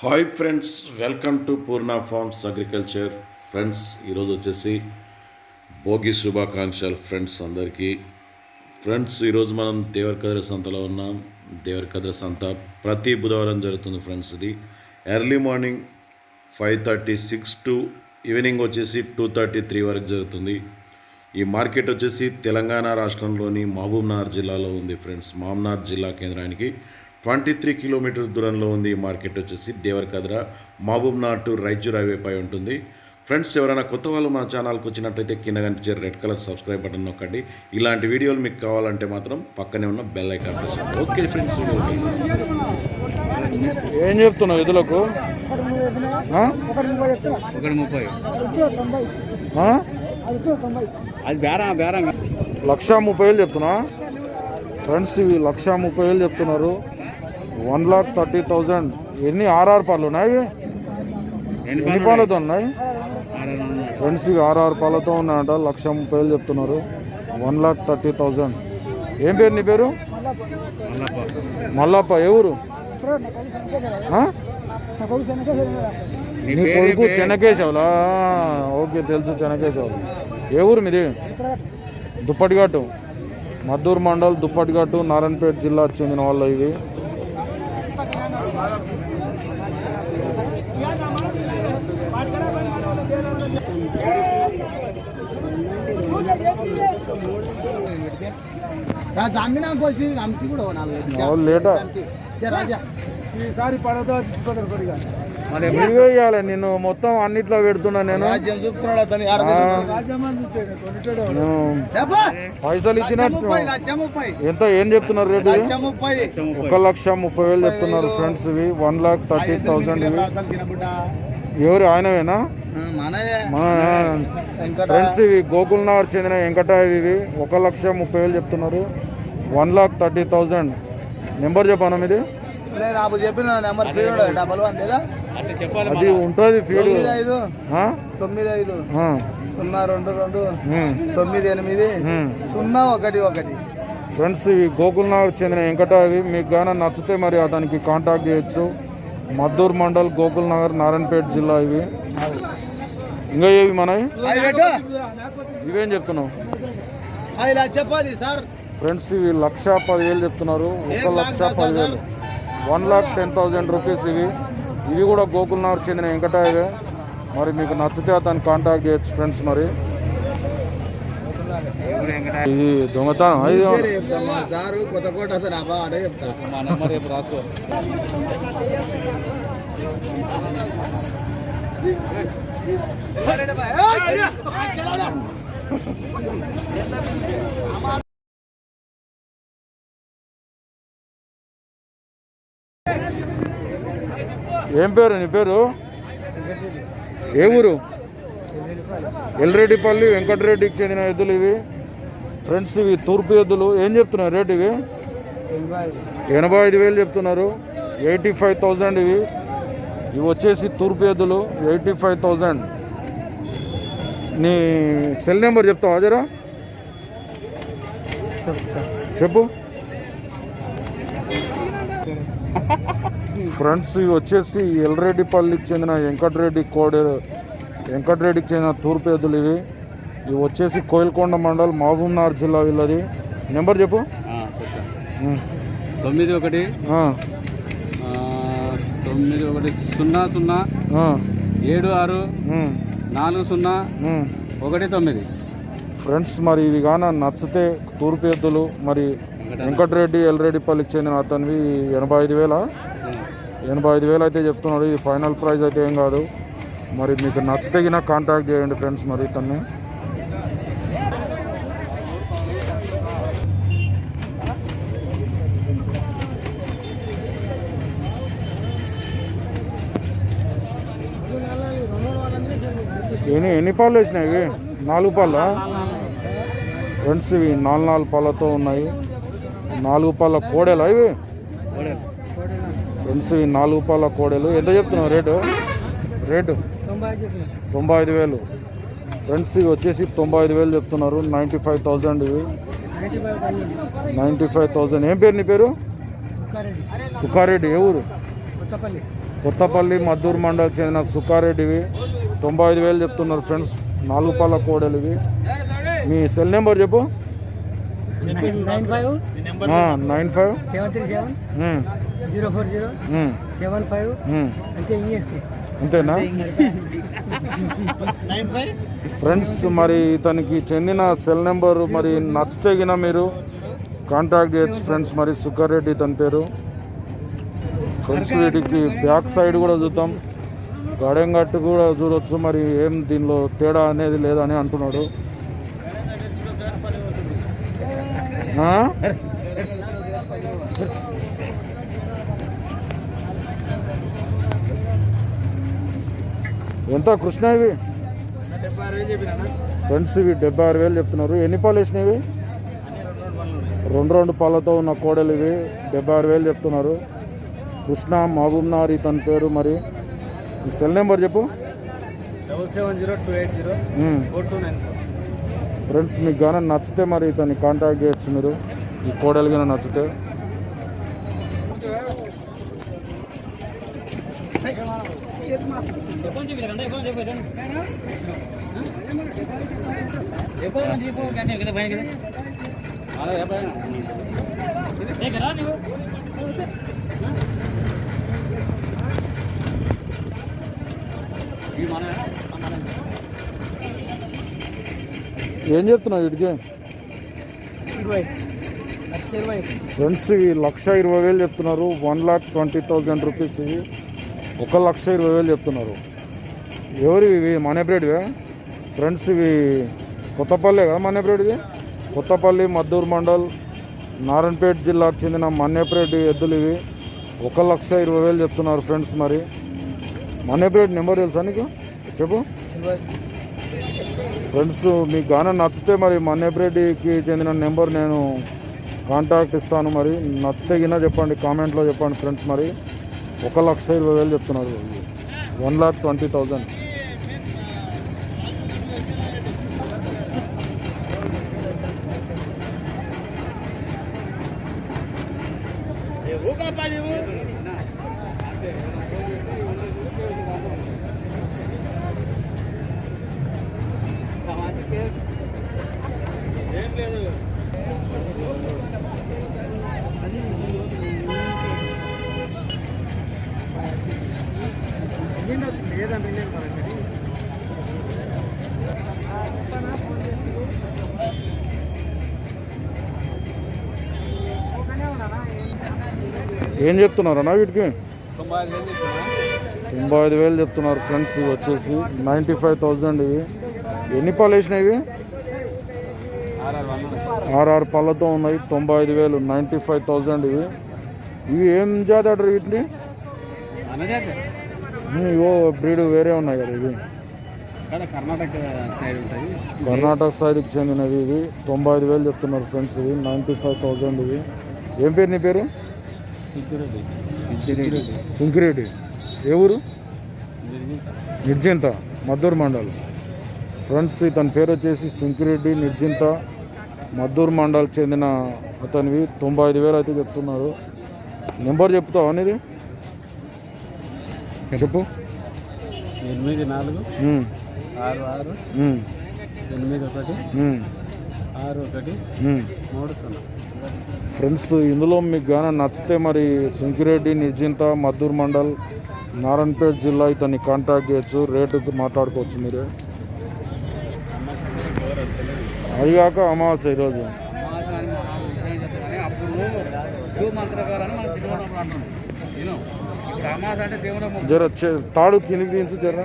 Hi friends welcome to Purna forms agriculture. Friends ఈరోజు వచ్చేసి భోగి శుభాకాంక్షలు ఫ్రెండ్స్ అందరికీ. ఫ్రెండ్స్ ఈరోజు మనం దేవరకద్ర సంతలో ఉన్నాం. దేవరకద్ర సంత ప్రతి బుధవారం జరుగుతుంది ఫ్రెండ్స్ ఇది. Early morning five thirty six to evening వచ్చేసి టూ థర్టీ త్రీ వరకు జరుగుతుంది. ఈ మార్కెట్ వచ్చేసి తెలంగాణ రాష్ట్రంలోని మహబూబ్నగర్ జిల్లాలో ఉంది ఫ్రెండ్స్. మహబూబ్నగర్ జిల్లా కేంద్రానికి ట్వంటీ త్రీ కిలోమీటర్స్ దూరంలో ఉంది ఈ మార్కెట్ వచ్చేసి దేవరకద్ర. మహబూబ్నగర్ టు రైచూర్ హైవే పై ఉంటుంది. ఫ్రెండ్స్ ఎవరైనా కొత్త వాళ్ళు మా ఛానల్కి వచ్చినట్టయితే కింద కనిపించే రెడ్ కలర్ సబ్స్క్రైబ్ బటన్ నొక్కండి. ఇలాంటి వీడియోలు మీకు కావాలంటే మాత్రం పక్కనే ఉన్న bell icon press. Okay friends ఏం చెప్తున్నావు ఎదులకు? ఒకటి ముప్పై. ఆ? అది బేరం బేరం. లక్ష ముప్పై వేలు చెప్తున్నా. ఫ్రెండ్స్ ఇవి లక్ష ముప్పై వేలు చెప్తున్నారు. One lakh thirty thousand. ఎన్ని? ఆర్ఆర్ పాలు ఉన్నాయి? ఎన్ని పాలతో ఉన్నాయి? ఫ్రెండ్స్ ఆర్ఆర్ పాలతో ఉన్నాయంట. లక్ష ముప్పై వేలు చెప్తున్నారు. One lakh thirty thousand. ఏం పేరు నీ పేరు? మల్లప్ప. ఏ ఊరు? ఆ? నీ కొడుకు చెనకేశవులా? ఓకే తెలుసు చెనకేశవులు ఏ ఊరు మీది? దుప్పటిఘాటు మద్దూరు మండల్ దుప్పటిఘాటు నారాయణపేట జిల్లాకు చెందిన వాళ్ళు ఇవి రాజా అమ్మినా కోసి అమ్మి కూడా నాలుగు లేటా? రాజా ఈసారి పడదా కొద్దిగా నీవే ఇవ్వాలి నేను మొత్తం అన్నిట్లో పెడుతున్నా నేను. పైసలు ఇచ్చినట్టు. ఎంత ఏం చెప్తున్నారు రేటు ఒక లక్ష ముప్పై వేలు చెప్తున్నారు ఫ్రెండ్స్ ఇవి. వన్ లాక్ థర్టీ థౌసండ్ ఇవి. ఎవరు ఆయనవేనా? ఫ్రెండ్స్ ఇవి గోకుల్ నగర్ చెందిన వెంకట ఇవి. ఒక లక్ష ముప్పై వేలు చెప్తున్నారు. One lakh thirty thousand number చెప్పాను ఇది నేను నాకు చెప్పిన నెంబర్ పీరియడ్ డబల్ వన్ లేదా? అది ఉంటుంది ఫీడ్. తొమ్మిది ఐదు. తొమ్మిది ఐదు. సున్నా రెండు రెండు. తొమ్మిది ఎనిమిది. సున్నా ఒకటి ఒకటి. ఫ్రెండ్స్ ఇవి గోకుల్ నగర్ చెందిన వెంకట ఇవి మీకు గాన నచ్చితే మరి అతనికి కాంటాక్ట్ చేయొచ్చు. మద్దూర్ మండల్ గోకుల్ నగర్ నారాయణపేట జిల్లా ఇవి. ఇంకా ఏవి మనవి? ఇవేం చెప్తున్నావు? ఫ్రెండ్స్ ఇవి లక్ష పదివేలు చెప్తున్నారు. ఒక లక్ష పదివేలు. One lakh ten thousand rupees ఇవి. ఇవి కూడా గోకుల్నగర్ చెందిన వెంకట మరి మీకు నచ్చితే అతను కాంటాక్ట్ చేయొచ్చు ఫ్రెండ్స్ మరి. ఇది దొంగతనం ఇది సారు కొత్త కోట అబ్బా అడే చెప్తా మా నెంబర్ రేపు రాసుకో ఏం పేరు నీ పేరు? ఏ ఊరు? ఎల్రెడ్డిపల్లి వెంకటరెడ్డికి చెందిన ఎద్దులు ఇవి. ఫ్రెండ్స్ ఇవి తూర్పు ఎద్దులు. ఏం చెప్తున్నారు రేట్ ఇవి? ఎనభై ఐదు వేలు చెప్తున్నారు. ఎయిటీ ఫైవ్ థౌజండ్ ఇవి. ఇవి వచ్చేసి తూర్పు ఎద్దులు ఎయిటీ ఫైవ్ థౌజండ్. నీ సెల్ నెంబర్ చెప్తావా జరా? చెప్పు. ఫ్రెండ్స్ ఇవి వచ్చేసి ఎల్రెడ్డిపల్లికి చెందిన వెంకటరెడ్డి కోడే వెంకటరెడ్డికి చెందిన తూర్పు ఎద్దులు ఇవి. ఇవి వచ్చేసి కోయిల్కొండ మండల్ మహబూబ్నగర్ జిల్లా వీళ్ళది. నెంబర్ చెప్పు. తొమ్మిది ఒకటి. తొమ్మిది ఒకటి సున్నా సున్నా. ఏడు ఆరు. నాలుగు సున్నా. ఒకటి తొమ్మిది. ఫ్రెండ్స్ మరి ఇవి కానీ నచ్చితే తూర్పు ఎద్దులు మరి వెంకటరెడ్డి ఎల్రెడ్డిపల్లికి చెందిన అతనివి ఎనభై ఐదు వేల? ఎనభై ఐదు వేలు అయితే చెప్తున్నాడు. ఇది ఫైనల్ ప్రైస్ అయితే ఏం కాదు. మరి మీకు నచ్చితగిన కాంటాక్ట్ చేయండి ఫ్రెండ్స్ మరి ఇతన్ని. ఎన్ని ఎన్ని పాలు వేసినాయి ఇవి? నాలుగు పళ్ళా? ఫ్రెండ్స్ ఇవి నాలుగు నాలుగు పాలతో ఉన్నాయి. నాలుగు పాల కోడెలు ఇవి? ఫ్రెండ్స్ ఇవి నాలుగు పాల కోడెలు. ఎంత చెప్తున్నావు రేటు? రేటు? తొంభై ఐదు వేలు. ఫ్రెండ్స్ ఇవి వచ్చేసి తొంభై ఐదు వేలు చెప్తున్నారు. నైంటీ ఫైవ్ థౌజండ్ ఇవి. Ninety five thousand. ఏం పేరు నీ పేరు? సుఖారెడ్డి ఏ ఊరు? కొత్తపల్లి మద్దూరు మండల్ చెందిన సుఖారెడ్డివి తొంభై ఐదు వేలు చెప్తున్నారు ఫ్రెండ్స్. నాలుగు పాల కోడలు ఇవి. మీ సెల్ నెంబర్ చెప్పు. Nine five nine five. Seven three seven. Zero four zero. Seven five. అంటే అంతేనా? ఫ్రెండ్స్ మరి ఇతనికి చెందిన సెల్ నెంబర్ మరి నచ్చితే గిన మీరు కాంటాక్ట్ చేయొచ్చు ఫ్రెండ్స్. మరి సుక్కారెడ్డి ఇతని పేరు. ఫ్రెండ్స్ వీటికి బ్యాక్ సైడ్ కూడా చూద్దాం. గాడెం గట్టు కూడా చూడొచ్చు. మరి ఏం దీనిలో తేడా అనేది లేదని అంటున్నాడు. ఎంత కృష్ణ ఇవి? ఫ్రెండ్స్ ఇవి డెబ్బై ఆరు వేలు చెప్తున్నారు. ఎన్ని పాలు వేసినవి రెండు రెండు పాలతో ఉన్న కోడలు ఇవి. డెబ్బై ఆరు వేలు చెప్తున్నారు. కృష్ణ మహబూబ్నార్ ఇతని పేరు మరి. ఈ సెల్ నెంబర్ చెప్పు. Double seven zero two eight zero. Four two nine four. Friends మీకు కానీ నచ్చితే మరి ఇతన్ని కాంటాక్ట్ చేయొచ్చు మీరు. ఈ కోడలు కానీ నచ్చితే. ఏం చెప్తున్నావు వీటికి ఫ్రెండ్స్ ఇవి లక్ష ఇరవై వేలు చెప్తున్నారు. One lakh twenty thousand rupees ఇవి ఒక లక్ష ఇరవై వేలు చెప్తున్నారు. ఎవరు ఇవి? మనేబ్రేడ్వే ఫ్రెండ్స్ ఇవి కొత్తపల్లి కదా మనేబ్రేడ్ది కొత్తపల్లి మద్దూరు మండల్ నారాయణపేట జిల్లాకు చెందిన మన్నేపరెడ్డి ఎద్దులు ఇవి. ఒక లక్ష ఇరవై వేలు చెప్తున్నారు ఫ్రెండ్స్ మరి. మన్నేపరెడ్డి నెంబర్ తెలుసా నీకు? చెప్పు. ఫ్రెండ్స్ మీకు గానం నచ్చితే మరి మన్నేపరెడ్డికి చెందిన నెంబర్ నేను కాంటాక్ట్ ఇస్తాను మరి. నచ్చితే గిన చెప్పండి కామెంట్లో చెప్పండి ఫ్రెండ్స్ మరి. ఒక లక్ష ఇరవై వేలు చెప్తున్నారు. One lakh twenty thousand. లేదంటే లేదు ఏం చెప్తున్నారన్నా వీటికి? తొంభై ఐదు వేలు చెప్తున్నారు ఫ్రెండ్స్ ఇవి వచ్చేసి నైంటీ ఫైవ్ థౌజండ్ ఇవి. ఎన్ని పాలు వేసినాయి ఇవి? ఆర్ఆర్ పళ్ళతో ఉన్నాయి తొంభై ఐదు వేలు నైంటీ ఫైవ్ థౌజండ్ ఇవి. ఇవి ఏం జాతి వీటిని? ఇవో బ్రీడ్ వేరే ఉన్నాయి కదా ఇవి కర్ణాటక సైడ్ ఉంటుంది. కర్ణాటక సైడ్కి చెందినవి ఇవి తొంభై ఐదు వేలు చెప్తున్నారు ఫ్రెండ్స్ ఇవి నైంటీ ఫైవ్ థౌజండ్ ఇవి ఏం పేరు నీ పేరు? సుంకిరెడ్డి. ఏ ఊరు? నిర్జింత. మద్దూరు మండల్. ఫ్రెండ్స్ ఇతని పేరు వచ్చేసి సుంకిరెడ్డి నిర్జింత. మద్దూరు మండల్ చెందిన అతనివి. తొంభై ఐదు వేలు అయితే చెప్తున్నారు. నెంబర్ చెప్తావా అనేది చెప్పు. ఎనిమిది నాలుగు. ఆరు ఆరు. ఎనిమిది ఒకటి. ఆరు ఒకటి. మూడు సున్నా. ఫ్రెండ్స్ ఇందులో మీకు గాన నచ్చితే మరి సుంకిరెడ్డి నిర్జింత మద్దూరు మండల్ నారాయణపేట జిల్లా ఇతన్ని కాంటాక్ట్ చేయొచ్చు. రేటుకి మాట్లాడుకోవచ్చు మీరు. అదిగాక అమావాస్య ఈరోజు. అప్పుడు జర తాడు కిందికి దించు జర.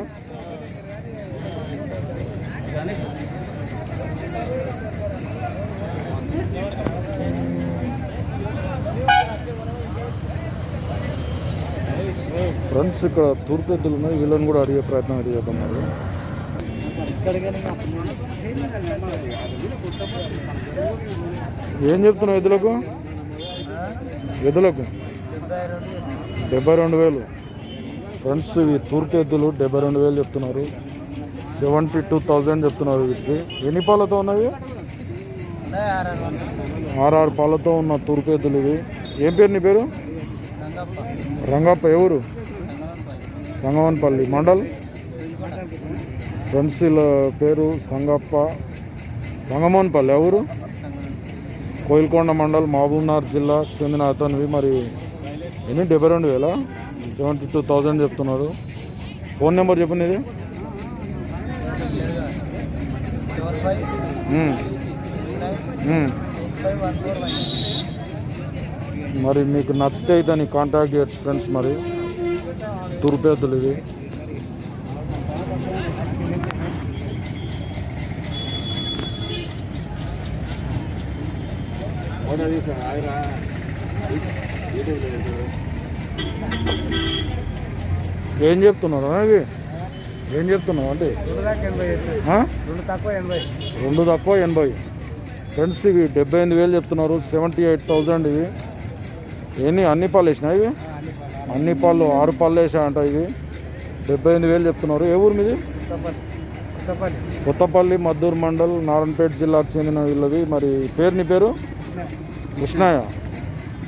ఫ్రెండ్స్ ఇక్కడ తూర్తెడ్డులు ఉన్నాయి వీళ్ళని కూడా అడిగే ప్రయత్నం అయితే చేద్దాం మరి. ఏం చెప్తున్నావు ఎదులకు ఎదులకు డెబ్బై రెండు వేలు. ఫ్రెండ్స్ ఇవి తూర్పు ఎద్దులు డెబ్బై రెండు వేలు చెప్తున్నారు. సెవెంటీ టూ థౌజండ్ చెప్తున్నారు వీటికి. ఎన్ని పాలతో ఉన్నాయి ఆర్ఆర్ పాలతో ఉన్న తూర్పు ఎద్దులు ఇవి. ఏం పేరు నీ పేరు? రంగప్ప. ఎవరు సంగవన్పల్లి మండల్? ఫ్రెండ్స్ వీళ్ళ పేరు సంగప్ప. సంగమోన్పల్లి. ఎవరు కోయిల్కొండ మండల్ మహబూబ్నగర్ జిల్లా చెందిన అతనివి మరి. ఎన్ని? డెబ్బై రెండు వేల? సెవెంటీ టూ థౌజండ్ చెప్తున్నారు. ఫోన్ నెంబర్ చెప్పండి ఇది. మరి మీకు నచ్చితే దాన్ని కాంటాక్ట్ చేయొచ్చు ఫ్రెండ్స్ మరి. తురుపేతులు ఇది ఏం చెప్తున్నారు అవి ఏం చెప్తున్నావు అంటే? రెండు తక్కువ ఎనభై రెండు తక్కువ ఎనభై. ఫ్రెండ్స్ ఇవి డెబ్బై ఎనిమిది వేలు చెప్తున్నారు సెవెంటీ ఎయిట్ థౌజండ్ ఇవి. ఎన్ని అన్ని పాలు వేసినా ఇవి? అన్ని పాలు ఆరు పాలు వేసా అంట ఇవి. డెబ్బై ఎనిమిది వేలు చెప్తున్నారు. ఏ ఊరు మీది? కొత్తపల్లి మద్దూరు మండల్ నారాయణపేట జిల్లాకు చెందిన వీళ్ళది మరి పేరు నీ పేరు? కృష్ణయ్య.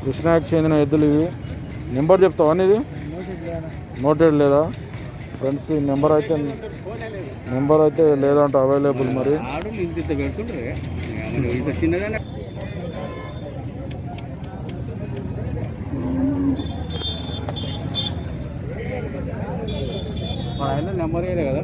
కృష్ణాకి చెందిన ఎద్దులు ఇవి. నెంబర్ చెప్తావా నీది? నోటెడ్ లేదా? ఫ్రెండ్స్ ఈ నెంబర్ అయితే నెంబర్ అయితే లేదంట అవైలబుల్ మరి. నెంబర్ కదా.